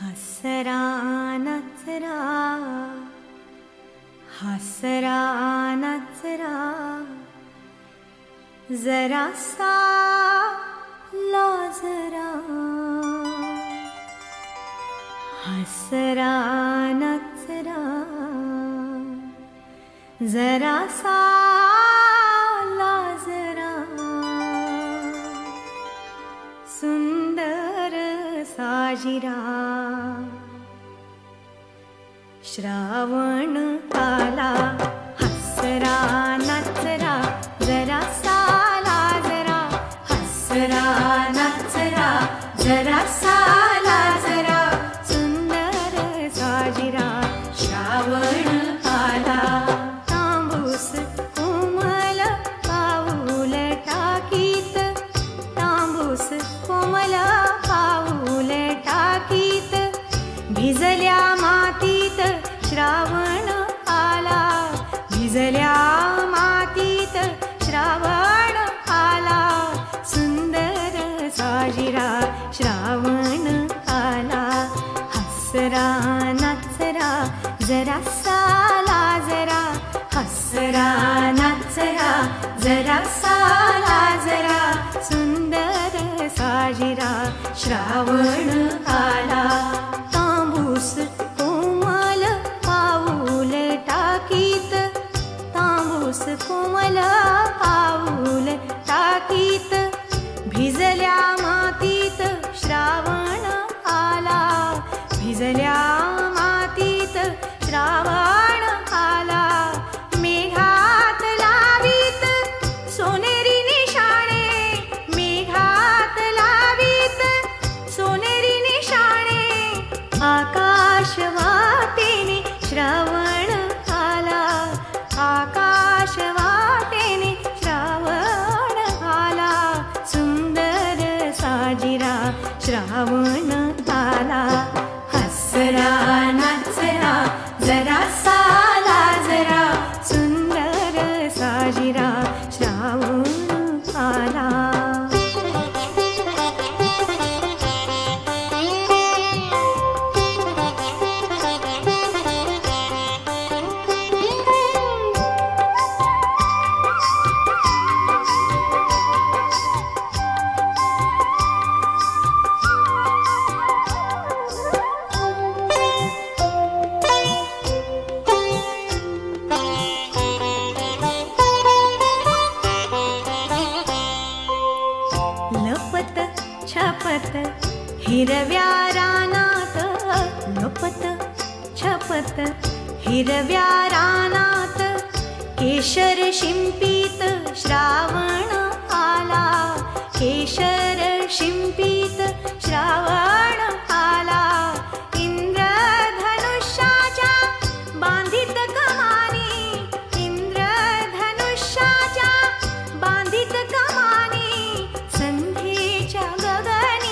हसरा नचरा हसरा नचरा जरा सा लाजरा हसरा नचरा जरा सा लाजरा सुन्दर साजिरा। श्रावण काला हसरा नचरा जरा साला जरा हसरा नचरा जरा साला हसरा नचरा जरा साला जरा. हसरा नचरा जरा साला जरा. सुंदर साजिरा श्रावण आला. आकाश वाटेने श्रावण आला आकाश वाटेने श्रावण आला सुंदर साजिरा श्रावण आला हसरा साला छपत हिरव्या रानात लपत छपत हिरव्या रानात केशर शिंपीत